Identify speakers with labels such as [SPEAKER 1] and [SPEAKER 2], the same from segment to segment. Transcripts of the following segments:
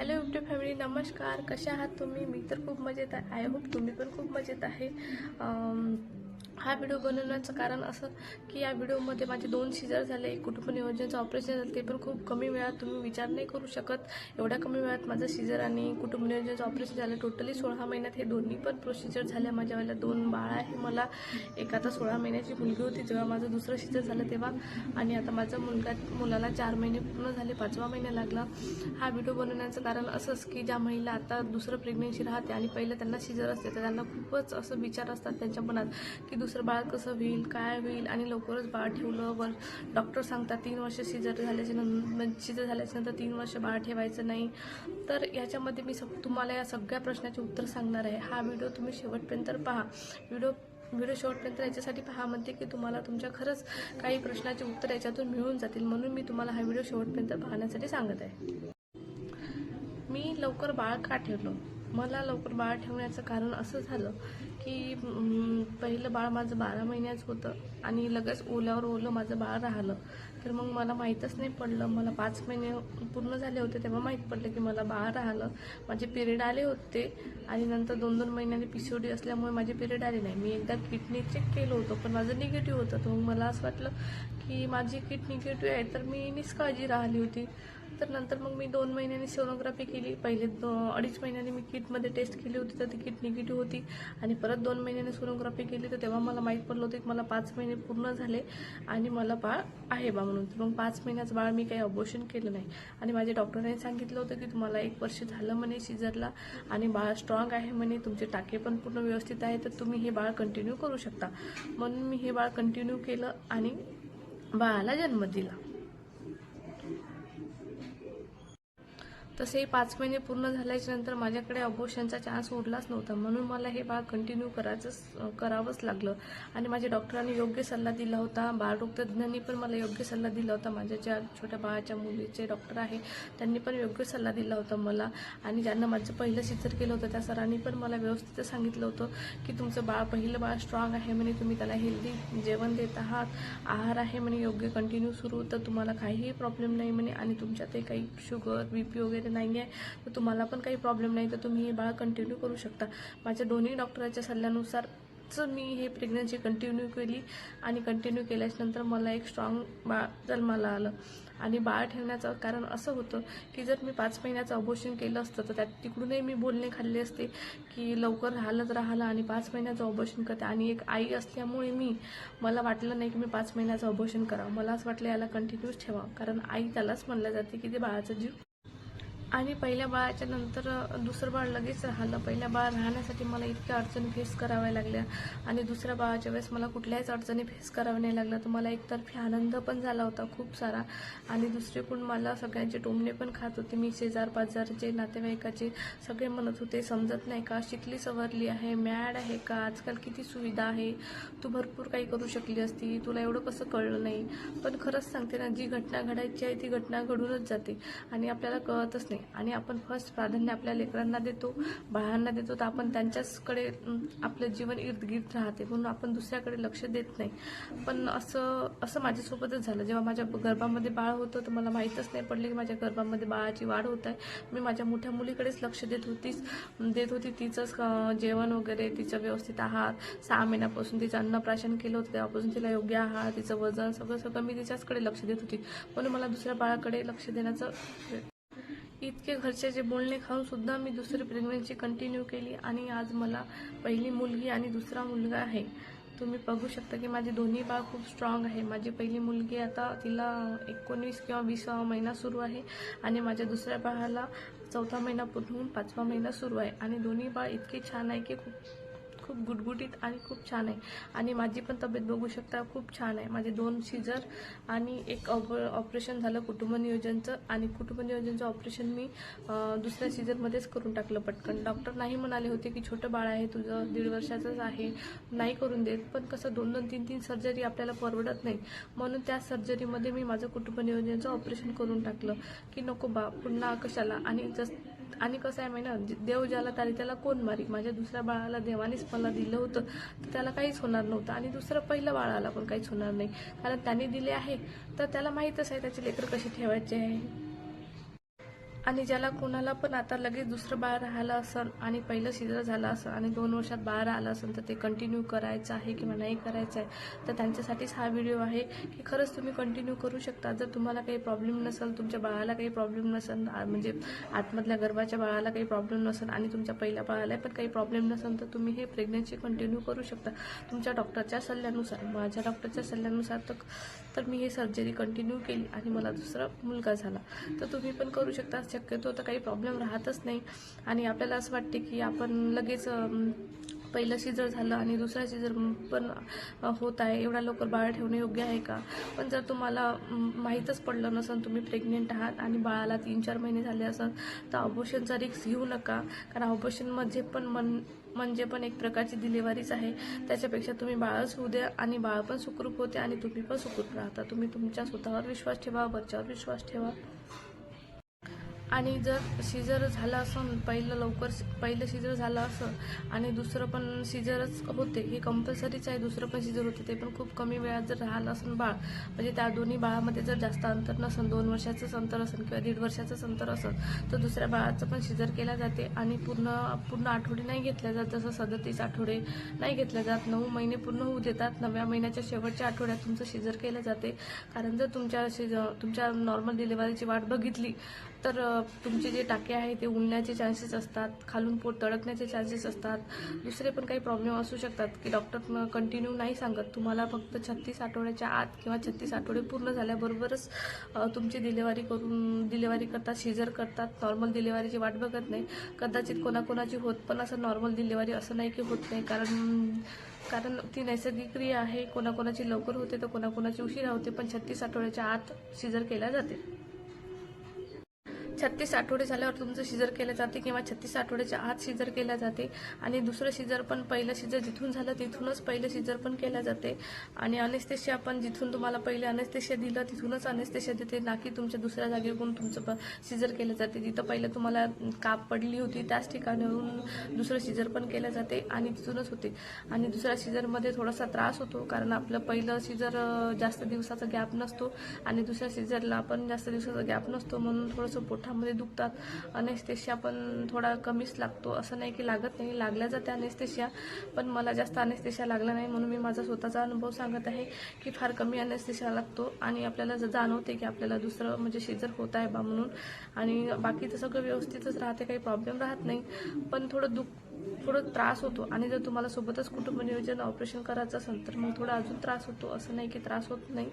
[SPEAKER 1] Hello YouTube family नमस्कार. कशा आहात तुम्ही? मी तर खूप मजेत आहे. आय होप तुम्ही पण खूप मजेत आहे. Um, हा व्हिडिओ बनवण्याचं कारण असं की या व्हिडिओमध्ये माझे दोन सीझर झाले कुटुंब नियोजनाचं ऑपरेशन झालं ते पण खूप कमी वेळात तुम्ही विचार नाही करू शकत. एवढ्या कमी वेळात माझं सीझर आणि कुटुंब नियोजनाचं ऑपरेशन झालं. टोटली सोळा महिन्यात हे दोन्ही पण प्रोसिजर झाल्या. माझ्या वेळेला दोन बाळ आहे. मला एक आता सोळा महिन्याची मुलगी होती. जेव्हा माझं दुसरं सीझर झालं तेव्हा. आणि आता माझा मुलगा मुलाला चार महिने पूर्ण झाले. पाचवा महिना लागला. हा व्हिडिओ बनवण्याचं कारण असंच की ज्या महिला आता दुसरं प्रेग्नेन्सी राहते आणि पहिलं त्यांना सीझर असते तर त्यांना खूपच असं विचार असतात त्यांच्या मनात की दुसरं दुसरं बाळ कसं होईल काय होईल आणि लवकरच बाळ ठेवलं वर. डॉक्टर सांगतात तीन वर्ष सिजर झाल्याच्यानंतर म्हणजे सिजर झाल्याच्यानंतर तीन वर्ष बाळ ठेवायचं नाही. तर याच्यामध्ये मी सग तुम्हाला या सगळ्या प्रश्नाचे उत्तर सांगणार आहे. हा व्हिडिओ तुम्ही शेवटपर्यंत पहा. व्हिडिओ व्हिडिओ शेवटपर्यंत याच्यासाठी पहा. म्हणते की तुम्हाला तुमच्या खरंच काही प्रश्नाचे उत्तर याच्यातून मिळून जातील म्हणून मी तुम्हाला हा व्हिडिओ शेवटपर्यंत पाहण्यासाठी सांगत आहे. मी लवकर बाळ का ठेवलं? मला लवकर बाळ ठेवण्याचं कारण असं झालं की पहिलं बाळ माझं बारा महिन्याचं होतं आणि लगेच ओल्यावर ओलं माझं बाळ राहिलं. तर मग मला माहीतच नाही पडलं. मला पाच महिने पूर्ण झाले होते तेव्हा माहीत पडलं की मला बाळ राहिलं. माझे पिरियड आले होते आणि नंतर दोन दोन महिन्याने पी असल्यामुळे माझे पिरियड आले नाही. मी एकदा किडनी चेक केलं होतं पण माझं निगेटिव्ह होतं. तर मग मला असं वाटलं की माझी किट निगेटिव्ह आहे तर मी निष्काळजी राहिली होती. तर नंतर मग मी दोन महिन्यांनी सोनोग्राफी केली. पहिले अडीच महिन्यांनी मी किटमध्ये टेस्ट केली होती तर ती किट निगेटिव्ह होती. आणि परत दोन महिन्यांनी सोनोग्राफी केली तर तेव्हा मला माहीत पडलं होतं की मला पाच महिने पूर्ण झाले आणि मला बाळ आहे बा म्हणून. मग पाच महिन्याचं बाळ मी काही अबोशन केलं नाही. आणि माझ्या डॉक्टरांनी सांगितलं होतं की तुम्हाला एक वर्ष झालं म्हणे शिजरला आणि बाळ स्ट्रॉंग आहे म्हणे तुमचे टाके पण पूर्ण व्यवस्थित आहे तर तुम्ही हे बाळ कंटिन्यू करू शकता. म्हणून मी हे बाळ कंटिन्यू केलं आणि बाळाला जन्म दिला. तसे पाच महिने पूर्ण झाल्याच्यानंतर माझ्याकडे अबोशनचा चान्स उरलाच नव्हता. म्हणून मला हे बाळ कंटिन्यू करायचंच करावंच लागलं. आणि माझ्या डॉक्टरांनी योग्य सल्ला दिला होता. बाळरोगतज्ञांनी पण मला योग्य सल्ला दिला होता. माझ्या ज्या छोट्या बाळाच्या मुलीचे डॉक्टर आहे त्यांनी पण योग्य सल्ला दिला होता मला. आणि ज्यांना माझं पहिलं सिजर केलं होतं त्या सरांनी पण मला व्यवस्थित सांगितलं होतं की तुमचं बाळ पहिलं बाळ स्ट्रॉंग आहे म्हणे तुम्ही त्याला हेल्दी जेवण देत आहात आहार आहे म्हणे योग्य कंटिन्यू सुरू तर तुम्हाला काहीही प्रॉब्लेम नाही म्हणे. आणि तुमच्यातही काही शुगर बी पी वगैरे नाही आहे तर तुम्हाला पण काही प्रॉब्लेम नाही तर तुम्ही हे बाळ कंटिन्यू करू शकता. माझ्या दोन्ही डॉक्टरांच्या सल्ल्यानुसार मी हे प्रेग्नन्सी कंटिन्यू केली आणि कंटिन्यू केल्याच्यानंतर मला एक स्ट्रॉंग बाळ जन्माला आलं. आणि बाळ ठेवण्याचं कारण असं होतं की जर मी पाच महिन्याचं अबोशन केलं असतं तर त्यात तिकडूनही मी बोलणे खाल्ले असते की लवकर राहिलंच राहिलं आणि पाच महिन्याचं अबोशन करते. आणि एक आई असल्यामुळे मी मला वाटलं नाही की मी पाच महिन्याचं अबोशन करावं. मला असं वाटलं याला कंटिन्यूच ठेवावं. कारण आई त्यालाच म्हणलं जाते की ते बाळाचा जीव आणि पहिल्या बाळाच्या नंतर दुसरं बाळ लगेच राहिलं. पहिल्या बाळ राहण्यासाठी मला इतक्या अडचणी फेस कराव्या लागल्या. आणि दुसऱ्या बाळाच्या वेळेस मला कुठल्याच अडचणी फेस कराव्या नाही लागल्या. तर मला एकतर्फी आनंद पण झाला होता खूप सारा. आणि दुसरीकडून मला सगळ्यांचे टोमणे पण खात होते. मी शेजार पाजारचे नातेवाईकाचे सगळे म्हणत होते समजत नाही का? शिकली सवरली आहे मॅड आहे का? आजकाल किती सुविधा आहे. तू भरपूर काही करू शकली असती. तुला एवढं कसं कळलं नाही? पण खरंच सांगते ना जी घटना घडायची आहे ती घटना घडूनच जाते. आणि आपल्याला कळतच नाही. आणि आपण फर्स्ट प्राधान्य आपल्या लेकरांना देतो बाळांना देतो तर आपण त्यांच्याचकडे आपलं जीवन इर्द गिर्द राहते म्हणून आपण दुसऱ्याकडे लक्ष देत नाही. पण असं असं माझ्यासोबतच झालं. जेव्हा माझ्या गर्भामध्ये बाळ होतं तर मला माहीतच नाही पडले की माझ्या गर्भामध्ये बाळाची वाढ होत आहे. मी माझ्या मोठ्या मुलीकडेच लक्ष देत होतीच. देत होती तिचंच जेवण वगैरे तिचं व्यवस्थित आहार. सहा महिन्यापासून तिचं अन्नप्राशन केलं होतं. तेव्हापासून तिला योग्य आहार तिचं वजन सगळं सगळं मी तिच्याचकडे लक्ष देत होती. म्हणून मला दुसऱ्या बाळाकडे लक्ष देण्याचं इतके घरच्याचे बोलणे खाऊन सुद्धा मी दुसरी प्रेग्नन्सी कंटिन्यू केली आणि आज मला पहिली मुलगी आणि दुसरा मुलगा आहे. तुम्ही बघू शकता की माझे दोन्ही बाळ खूप स्ट्रॉंग आहे. माझी पहिली मुलगी आता तिला एकोणवीस किंवा विसावा महिना सुरू आहे आणि माझ्या दुसऱ्या बाळाला चौथा महिना पूर्ण पाचवा महिना सुरू आहे. आणि दोन्ही बाळ इतके छान आहे की खूप खूप गुटगुटीत आणि खूप छान आहे. आणि माझी पण तब्येत बघू शकता खूप छान आहे. माझे दोन सीझर आणि एक ऑपरेशन झालं कुटुंब नियोजनचं आणि कुटुंब नियोजनचं ऑपरेशन मी दुसऱ्या सीझरमध्येच करून टाकलं पटकन. डॉक्टर नाही म्हणाले होते की छोटं बाळ आहे तुझं दीड वर्षाचंच आहे नाही करून देत. पण कसं दोन दोन तीन तीन सर्जरी आपल्याला परवडत नाही. म्हणून त्या सर्जरीमध्ये मी माझं कुटुंब नियोजनचं ऑपरेशन करून टाकलं. की नको बा पुन्हा कशाला? आणि जस आणि कसं आहे माहिती ना देव ज्याला तारी त्याला कोण मारी? माझ्या दुसऱ्या बाळाला देवानेच मला दिलं होतं तर त्याला काहीच होणार नव्हतं. आणि दुसरं पहिलं बाळाला पण काहीच होणार नाही. कारण त्याने दिले आहे. तर त्याला माहीतच आहे त्याचे लेकर कसे ठेवायचे आहे. आणि ज्याला कोणाला पण आता लगेच दुसरं बाळ राहिलं असेल आणि पहिलं शिजर झालं असेल आणि दोन वर्षात बाळ आलं असेल तर ते कंटिन्यू करायचं आहे किंवा नाही करायचं आहे तर त्यांच्यासाठीच हा व्हिडिओ आहे की खरंच तुम्ही कंटिन्यू करू शकता. जर तुम्हाला काही प्रॉब्लेम नसेल तुमच्या बाळाला काही प्रॉब्लेम नसेल म्हणजे आतमधल्या गर्भाच्या बाळाला काही प्रॉब्लेम नसेल आणि तुमच्या पहिल्या बाळाला पण काही प्रॉब्लेम नसेल तर तुम्ही हे प्रेग्नन्सी कंटिन्यू करू शकता. तुमच्या डॉक्टरच्या सल्ल्यानुसार माझ्या डॉक्टरच्या सल्ल्यानुसार तर तर मी हे सर्जरी कंटिन्यू केली आणि मला दुसरा मुलगा झाला. तर तुम्ही पण करू शकता. शक्यतो तर काही प्रॉब्लेम राहतच नाही. आणि आपल्याला असं वाटते की आपण लगेच पहिलं शिजर झालं आणि दुसरा शिजर पण होत आहे. एवढा लवकर बाळ ठेवणे योग्य आहे का? पण जर तुम्हाला माहीतच पडलं नसेल तुम्ही प्रेग्नेंट आहात आणि बाळाला तीन चार महिने झाले असाल तर ऑपरेशनचा रिस्क घेऊ नका. कारण ऑपरेशनमध्ये पण मन म्हणजे पण एक प्रकारची डिलेवरीच आहे. त्याच्यापेक्षा तुम्ही बाळच होऊ द्या आणि बाळ पण सुखरूप होते आणि तुम्ही पण सुखरूप राहता. तुम्ही तुमच्या स्वतःवर विश्वास ठेवा वरच्यावर विश्वास ठेवा. आणि जर सिजर झालं असं पहिलं लवकर पहिलं शिजर झालं असं आणि दुसरं पण सिजरच होते हे कंपल्सरीच आहे. दुसरं पण सिजर होते ते पण खूप कमी वेळात जर राहिलं असं बाळ म्हणजे त्या दोन्ही बाळामध्ये जर जास्त अंतर नसेल दोन वर्षाचंच अंतर असेल किंवा दीड वर्षाचंच अंतर असेल तर दुसऱ्या बाळाचं पण शिजर केला जाते आणि पूर्ण पूर्ण आठवडे नाही घेतल्या जात. जसं सदतीस आठवडे नाही घेतल्या जात नऊ महिने पूर्ण होऊ देतात. नव्या महिन्याच्या शेवटच्या आठवड्यात तुमचं शिजर केलं जाते. कारण जर तुमच्या शिज तुमच्या नॉर्मल डिलिव्हरीची वाट बघितली तर तुमचे जे टाके आहे ते उडण्याचे चान्सेस असतात खालून पोट तडकण्याचे चान्सेस असतात. दुसरे पण काही प्रॉब्लेम असू शकतात की डॉक्टर कंटिन्यू नाही सांगत. तुम्हाला फक्त छत्तीस आठवड्याच्या आत किंवा छत्तीस आठवडे पूर्ण झाल्याबरोबरच तुमची डिलेवरी करून डिलेवरी करतात शिजर करतात. नॉर्मल डिलेवरीची वाट बघत नाही. कदाचित कोणाकोणाची होत पण असं नॉर्मल डिलेवरी असं नाही की होत नाही. कारण कारण ती नैसर्गिक क्रिया आहे. कोणाकोणाची लवकर होते तर कोणाकोणाची उशिरा होते. पण छत्तीस आठवड्याच्या आत शिजर केल्या जाते. छत्तीस आठवडे झाल्यावर तुमचं शिजर केलं जाते किंवा छत्तीस आठवड्याच्या आत शिजर केल्या जाते. आणि दुसरं शिजर पण पहिलं शिजर जिथून झालं तिथूनच पहिलं शिजर पण केल्या जाते. आणि अनेस्थेशिया पण जिथून तुम्हाला पहिले अनेस्थेशिया दिलं तिथूनच अनेस्थेशिया देते. ना की तुमच्या दुसऱ्या जागेवरून तुमचं शिजर केलं जाते. जिथं पहिलं तुम्हाला काप पडली होती त्याच ठिकाणावरून दुसरं शिजर पण केलं जाते आणि तिथूनच होते. आणि दुसऱ्या शिजरमध्ये थोडासा त्रास होतो कारण आपलं पहिलं शिजर जास्त दिवसाचा गॅप नसतो. आणि दुसऱ्या शिजरला पण जास्त दिवसाचा गॅप नसतो म्हणून थोडंसं पोटामध्ये दुखतात. अनेस्थेशिया पण थोडा कमीच लागतो. असं नाही की लागत नाही. लागल्या जाते अनेस्थेशिया पण मला जास्त अनेस्थेशिया लागला नाही म्हणून मी माझा स्वतःचा अनुभव सांगत आहे की फार कमी अनेस्थेशिया लागतो आणि आपल्याला जाणवते की आपल्याला दुसरं म्हणजे शेजर होत आहे बा म्हणून. आणि बाकीचं सगळं व्यवस्थितच राहते. काही प्रॉब्लेम राहत नाही. पण थोडं दुख थोडं त्रास होतो. आणि जर तुम्हाला सोबतच कुटुंब नियोजन ऑपरेशन करायचं असेल तर मग थोडा अजून त्रास होतो. असं नाही की त्रास होत नाही.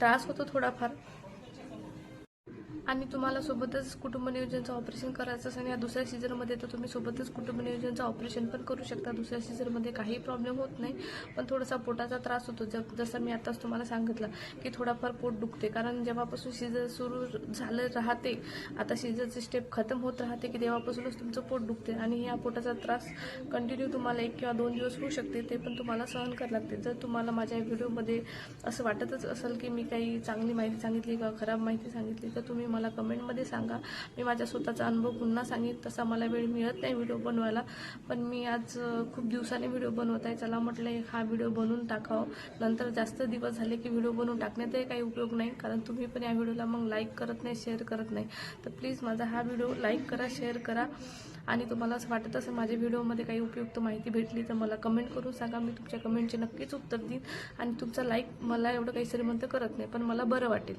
[SPEAKER 1] त्रास होतो थोडाफार. आणि तुम्हाला सोबतच कुटुंब नियोजनचं ऑपरेशन करायचं असेल या दुसऱ्या सीझनमध्ये तर तुम्ही सोबतच कुटुंब नियोजनचं ऑपरेशन पण करू शकता. दुसऱ्या सीझनमध्ये काही प्रॉब्लेम होत नाही. पण थोडासा पोटाचा त्रास होतो. ज जसं मी आताच तुम्हाला सांगितलं की थोडाफार पोट दुखते. कारण जेव्हापासून सीझर सुरू झालं राहते आता सीझनचे स्टेप खतम होत राहते की तेव्हापासूनच तुमचं पोट दुखते आणि या पोटाचा त्रास कंटिन्यू तुम्हाला एक किंवा दोन दिवस होऊ शकते. ते पण तुम्हाला सहन करावं लागते. जर तुम्हाला माझ्या व्हिडिओमध्ये असं वाटतच असेल की मी काही चांगली माहिती सांगितली किंवा खराब माहिती सांगितली तर तुम्ही मला कमेंटमध्ये सांगा. मी माझ्या स्वतःचा अनुभव पुन्हा सांगेन. तसा मला वेळ मिळत नाही व्हिडिओ बनवायला. पण मी आज खूप दिवसाने व्हिडिओ बनवत आहे. चला म्हटलं हा व्हिडिओ बनवून टाकावं. नंतर जास्त दिवस झाले की व्हिडिओ बनवून टाकण्यातही काही उपयोग नाही. कारण तुम्ही पण या व्हिडिओला मग लाईक करत नाही शेअर करत नाही. तर प्लीज माझा हा व्हिडिओ लाईक करा शेअर करा. आणि तुम्हाला असं वाटत असेल माझ्या व्हिडिओमध्ये काही उपयुक्त माहिती भेटली तर मला कमेंट करून सांगा. मी तुमच्या कमेंटचे नक्कीच उत्तर देईन. आणि तुमचा लाईक मला एवढं काही श्रीमंत करत नाही पण मला बरं वाटेल.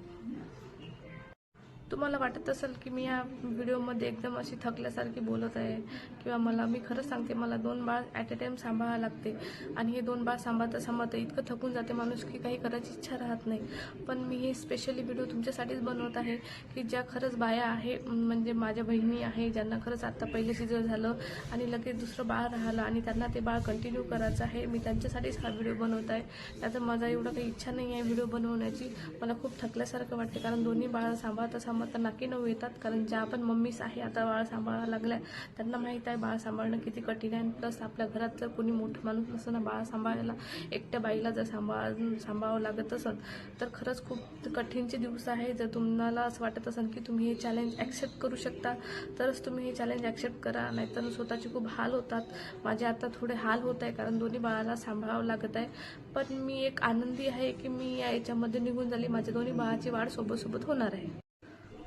[SPEAKER 1] तुम्हाला वाटत असेल की मी या व्हिडिओमध्ये एकदम अशी थकल्यासारखी बोलत आहे? किंवा मला मी खरंच सांगते मला दोन बाळ ॲट अ टाईम सांभाळावं लागते. आणि हे दोन बाळ सांभाळता सांभाळता इतकं थकून जाते माणूस की काही करायची इच्छा राहत नाही. पण मी हे स्पेशली व्हिडिओ तुमच्यासाठीच बनवत आहे की ज्या खरंच बाया आहे म्हणजे माझ्या बहिणी आहे ज्यांना खरंच आत्ता पहिले सिजर झालं आणि लगेच दुसरं बाळ राहिलं आणि त्यांना ते बाळ कंटिन्यू करायचं आहे मी त्यांच्यासाठीच हा व्हिडिओ बनवत आहे. त्याचं माझा एवढा काही इच्छा नाही आहे व्हिडिओ बनवण्याची. मला खूप थकल्यासारखं वाटते कारण दोन्ही बाळ सांभाळता कामं तर नक्की नऊ येतात कारण ज्या पण मम्मीस आहे आता बाळ सांभाळायला लागल्या त्यांना माहीत आहे बाळ सांभाळणं किती कठीण आहे. प्लस आपल्या घरात जर कोणी मोठं माणूस नसतं ना बाळ सांभाळायला एकट्या बाईला जर सांभाळ सांभाळावं लागत असेल तर खरंच खूप कठीणचे दिवस आहे. जर तुम्हाला असं वाटत असेल की तुम्ही हे चॅलेंज ॲक्सेप्ट करू शकता तरच तुम्ही हे चॅलेंज ॲक्सेप्ट करा. नाहीतर स्वतःचे खूप हाल होतात. माझे आता थोडे हाल होत आहे कारण दोन्ही बाळाला सांभाळावं लागत आहे. पण मी एक आनंदी आहे की मी या याच्यामध्ये निघून झाली. माझ्या दोन्ही बाळाची वाढ सोबत सोबत होणार आहे.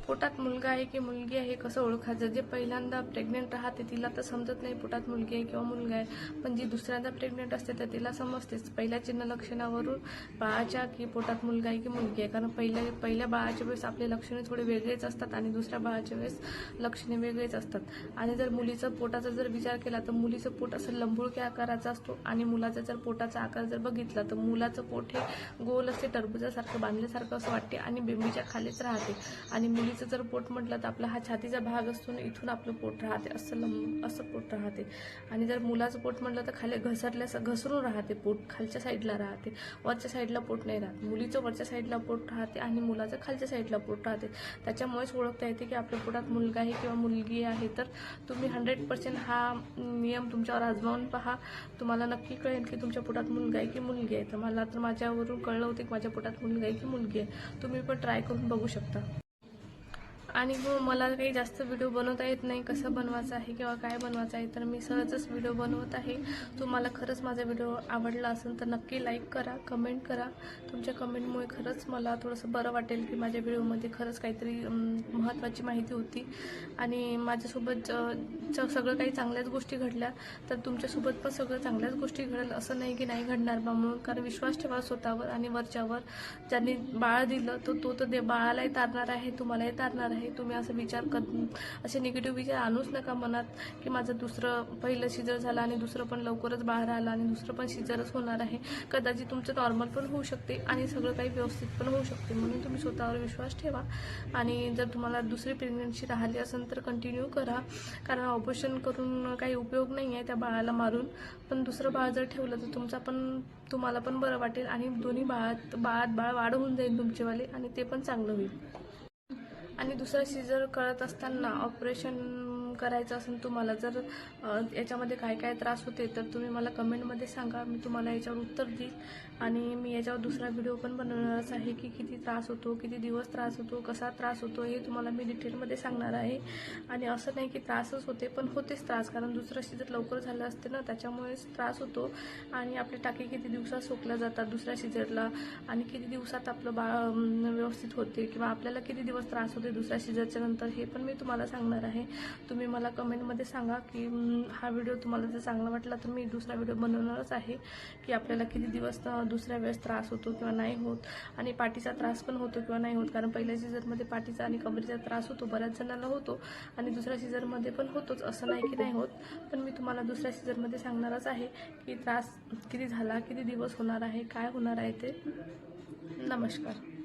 [SPEAKER 1] पोटात मुलगा आहे की मुलगी आहे कसं ओळखायचं? जे पहिल्यांदा प्रेग्नेंट राहते तिला तर समजत नाही पोटात मुलगी आहे किंवा मुलगा आहे. पण जी दुसऱ्यांदा प्रेग्नेंट असते तर तिला समजतेच. पहिल्या चिन्ह लक्षणावरून बाळाच्या की पोटात मुलगा आहे की मुलगी आहे. कारण पहिल्या पहिल्या बाळाच्या वेळेस आपले लक्षणे थोडे वेगळेच असतात आणि दुसऱ्या बाळाच्या वेळेस लक्षणे वेगळेच असतात. आणि जर मुलीचं पोटाचा जर विचार केला तर मुलीचं पोट असं लंबुळक्या आकाराचा असतो आणि मुलाचा जर पोटाचा आकार जर बघितला तर मुलाचं पोट हे गोल असते टरबुजासारखं बांधल्यासारखं असं वाटते आणि बेंबीच्या खालीच राहते. आणि मुलीचं जर पोट म्हटलं तर आपला हा छातीचा भाग असतो ना इथून आपलं पोट राहते असं लंब असं पोट राहते. आणि जर मुलाचं पोट म्हटलं तर खाली घसरल्यास घसरून राहते पोट खालच्या साईडला राहते. वरच्या साईडला पोट नाही राहत. मुलीचं वरच्या साईडला पोट राहते आणि मुलाचं खालच्या साईडला पोट राहते. त्याच्यामुळेच ओळखता येते की आपल्या पोटात मुलगा आहे किंवा मुलगी आहे. तर तुम्ही हंड्रेड पर्सेंट हा नियम तुमच्यावर आजमावून पहा. तुम्हाला नक्की कळेल की तुमच्या पोटात मुलगा आहे की मुलगी आहे. तर मला तर माझ्यावरून कळलं होतं की माझ्या पोटात मुलगा आहे की मुलगी आहे. तुम्ही पण ट्राय करून बघू शकता. आणि हो मला काही जास्त व्हिडिओ बनवता येत नाही कसं बनवायचं आहे किंवा काय बनवायचं आहे तर मी सहजच व्हिडिओ बनवत आहे. तुम्हाला खरंच माझा व्हिडिओ आवडला असेल तर नक्की लाईक करा कमेंट करा. तुमच्या कमेंटमुळे खरंच मला थोडंसं बरं वाटेल की माझ्या व्हिडिओमध्ये खरंच काहीतरी महत्त्वाची माहिती होती. आणि माझ्यासोबत ज- सगळं काही चांगल्याच गोष्टी घडल्या तर तुमच्यासोबत पण सगळं चांगल्याच गोष्टी घडेल असं नाही की नाही घडणार बा म्हणून. कारण विश्वास ठेवा स्वतःवर आणि वरच्यावर. ज्यांनी बाळ दिलं तो तो तर दे बाळालाही तारणार आहे तुम्हालाही तारणार आहे. की तुम्ही असं विचार क असे निगेटिव्ह विचार आणूच नका मनात की माझं दुसरं पहिलं शिजर झालं आणि दुसरं पण लवकरच बाहेर आलं आणि दुसरं पण शिजरच होणार आहे. कदाचित तुमचं नॉर्मल पण होऊ शकते आणि सगळं काही व्यवस्थित पण होऊ शकते. म्हणून तुम्ही स्वतःवर विश्वास ठेवा. आणि जर तुम्हाला दुसरी प्रेग्नन्सी राहिली असेल तर कंटिन्यू करा. कारण ऑपरेशन करून काही उपयोग नाही आहे त्या बाळाला मारून. पण दुसरं बाळ जर ठेवलं तर तुमचा पण तुम्हाला पण बरं वाटेल आणि दोन्ही बाळात बाळात बाळ वाढ होऊन जाईल तुमचेवाले आणि ते पण चांगलं होईल. आणि दुसरा सीझर करत असताना ऑपरेशन करायचं असेल तुम्हाला जर याच्यामध्ये काय काय त्रास होते तर तुम्ही मला कमेंटमध्ये सांगा मी तुम्हाला याच्यावर उत्तर देईल. आणि मी याच्यावर दुसरा व्हिडिओ पण बनवणारच आहे की किती त्रास होतो किती दिवस त्रास होतो कसा त्रास होतो हे तुम्हाला मी डिटेलमध्ये सांगणार आहे. आणि असं नाही की त्रासच होते पण होतेच त्रास कारण दुसरं शिजर लवकर झालं असते ना त्याच्यामुळेच त्रास होतो. आणि आपले टाके किती दिवसात सोकल्या जातात दुसऱ्या शिजरला आणि किती दिवसात आपलं बाळ व्यवस्थित होते किंवा आपल्याला किती दिवस त्रास होते दुसऱ्या सीझरच्या नंतर हे पण मी तुम्हाला सांगणार आहे. तुम्ही मला कमेंटमध्ये सांगा की हा व्हिडिओ तुम्हाला जर चांगला वाटला तर मी दुसरा व्हिडिओ बनवणारच आहे. की आपल्याला किती दिवस दुसऱ्या वेळेस त्रास होतो किंवा नाही होत आणि पाठीचा त्रास पण होतो किंवा नाही होत. कारण पहिल्या सीझरमध्ये पाठीचा आणि कमरेचा त्रास होतो बऱ्याच जणांना होतो आणि दुसऱ्या सीझरमध्ये पण होतोच. असं नाही की नाही होत पण मी तुम्हाला दुसऱ्या सीझरमध्ये सांगणारच आहे की त्रास किती झाला किती दिवस होणार आहे काय होणार आहे ते. नमस्कार.